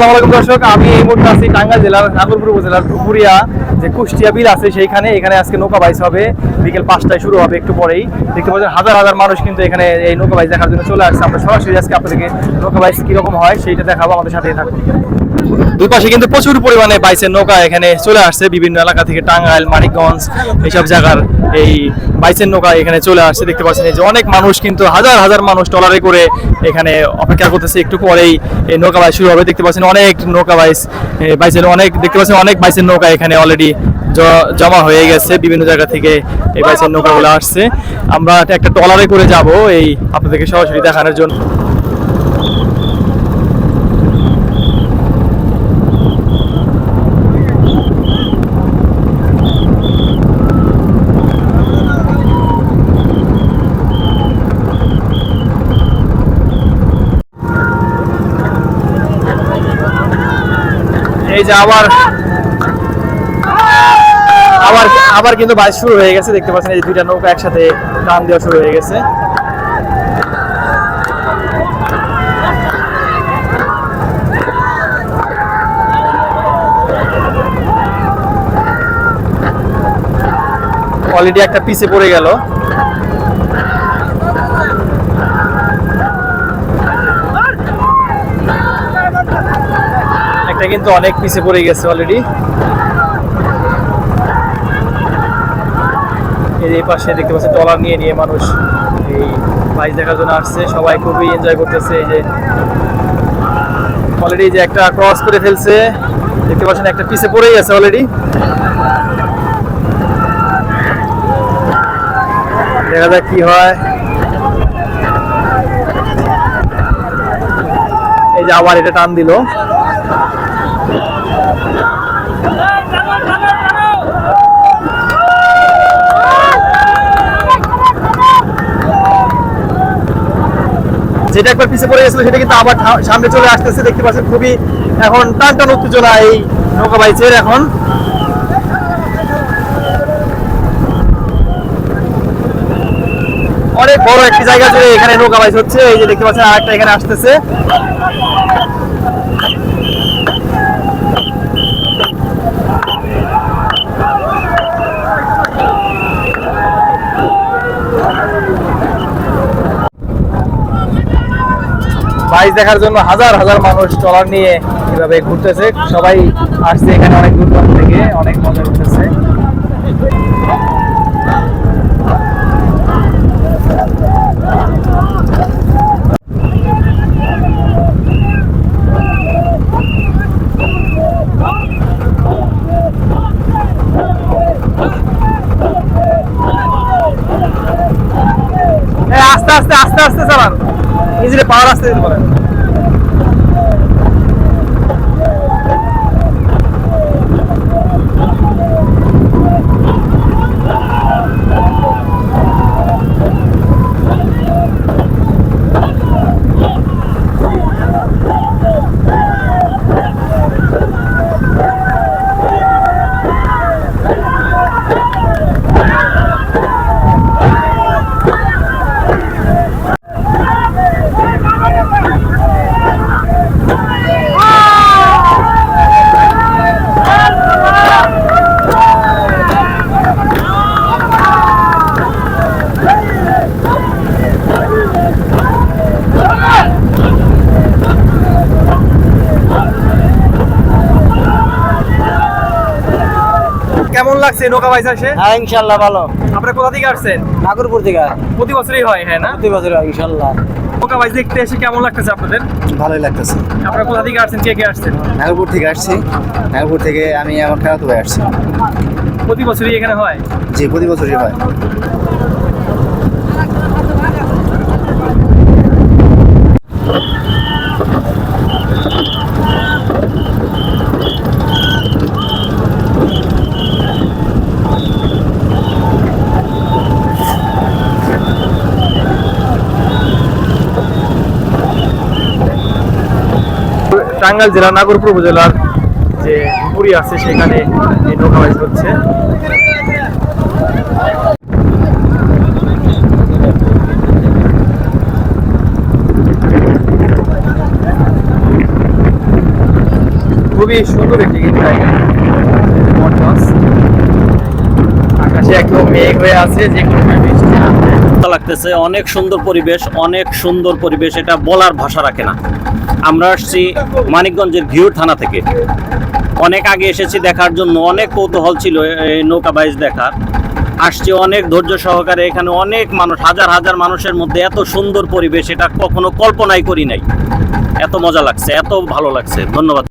আসসালামু আলাইকুম দর্শক, আমি এই মুহূর্তে আছি টাঙ্গাইল জেলার, নাগরপুর উপজেলার পুকুরিয়া যে কুষ্টিয়া বিল আছে সেইখানে, এখানে আজকে নৌকা বাইস হবে। বিকেল পাঁচটায় শুরু হবে একটু পরেই। দেখতে পাচ্ছেন হাজার হাজার মানুষ কিন্তু এখানে এই নৌকা বাইস দেখার জন্য চলে আসছে। আমরা সরাসরি আজকে আপনাদেরকে নৌকা বাইস কীরকম হয়, সেইটা দেখাবো, আমাদের সাথেই থাকুন। দুই পাশে কিন্তু প্রচুর পরিমাণে বাইসের নৌকা এখানে চলে আসছে। বিভিন্ন এলাকা থেকে টাঙ্গাইল, মানিকগঞ্জ এইসব জায়গার এই বাইসের নৌকা এখানে চলে আসছে। দেখতে পাচ্ছেন যে অনেক মানুষ কিন্তু, হাজার হাজার মানুষ ট্রলারে করে এখানে অপেক্ষা করতেছে। একটু পরেই এই নৌকা বাইচ শুরু হবে। দেখতে পাচ্ছেন অনেক নৌকা বাইচ বাইসের অনেক, দেখতে পাচ্ছেন অনেক বাইসের নৌকা এখানে অলরেডি জমা হয়ে গেছে। বিভিন্ন জায়গা থেকে এই বাইচের নৌকাগুলো আসছে। আমরা একটা ট্রলারে করে যাব এই আপনাদেরকে সরাসরি দেখানোর জন্য। এই যে আবার আবার আবার কিন্তু বাইশ শুরু হয়ে গেছে, দেখতে পাচ্ছেন এই দুইটা নৌকা একসাথে টান দেওয়া শুরু হয়ে গেছে। অলরেডি একটা পিছে পড়ে গেল। একটা কিন্তু অনেক পিছে পড়ে গেছে অলরেডি এই পাশে দেখতে পাচ্ছেন, ট্রলার নিয়ে নিয়ে মানুষ এই বাইচ দেখার জন্য আসছে। সবাই খুবই এনজয় করতেছে এই যে। অলরেডি যে একটা ক্রস করে ফেলছে। দেখতে পাচ্ছেন, একটা পিছে পড়েই আছে অলরেডি দেখা যাক কি হয়। এই যে আবার এটা টান দিল। যেটা একবার পিছিয়ে পড়ে গেছিল, সেটা কিন্তু আবার সামনে চলে আসতেছে। দেখতে পাচ্ছেন খুবই এখন টান টান উত্তেজনা এই নৌকা বাইচের এখন। অনেক বড় একটি জায়গা জুড়ে এখানে নৌকা বাইচ হচ্ছে। এই যে দেখতে পাচ্ছেন আরেকটা এখানে আসতেছে। বাইচ দেখার জন্য হাজার হাজার মানুষ ট্রলার নিয়ে এভাবে ঘুরতেছে। সবাই আসছে এখানে অনেক দূর দূরান্ত থেকে, অনেক মজা করতেছে। আস্তে আস্তে আস্তে আস্তে চালান। ഇതിന്റെ പാറാസ്ത എന്ന് പറയുന്നത്. লাগছে নৌকা বাইচ আসে হ্যাঁ ইনশাল্লাহ ভালো। আপনারা কোথা থেকে আসছেন? নাগরপুর থেকে। প্রতি বছরই হয় হ্যাঁ না? প্রতি বছর হয়, ইনশাল্লাহ। নৌকা বাইচ দেখতে এসে কেমন লাগতেছে আপনাদের? ভালোই লাগতেছে। আপনারা কোথা থেকে আসছেন কে কে আসছেন? নাগরপুর থেকে আসছি। নাগরপুর থেকে আমি আমার খেলাতে হয়ে আসছি। প্রতি বছরই এখানে হয়? জি প্রতি বছরই হয়। টাঙ্গাইল জেলা, নাগরপুর উপজেলার যে পুরী আছে, সেখানে এই নৌকা বাইচ হচ্ছে খুবই সুন্দর একটি কিন্তু জায়গা। আকাশে একদম মেঘ হয়ে আছে যে কোনো বৃষ্টি লাগতেছে, অনেক সুন্দর পরিবেশ, অনেক সুন্দর পরিবেশ, এটা বলার ভাষা রাখে না। আমরা আসছি মানিকগঞ্জের ঘিউর থানা থেকে। অনেক আগে এসেছি দেখার জন্য, অনেক কৌতূহল ছিল এই নৌকা বাইজ দেখার। আসছি অনেক ধৈর্য সহকারে, এখানে অনেক মানুষ, হাজার হাজার মানুষের মধ্যে এত সুন্দর পরিবেশ, এটা কখনো কল্পনাই করি নাই। এত মজা লাগছে, এত ভালো লাগছে। ধন্যবাদ।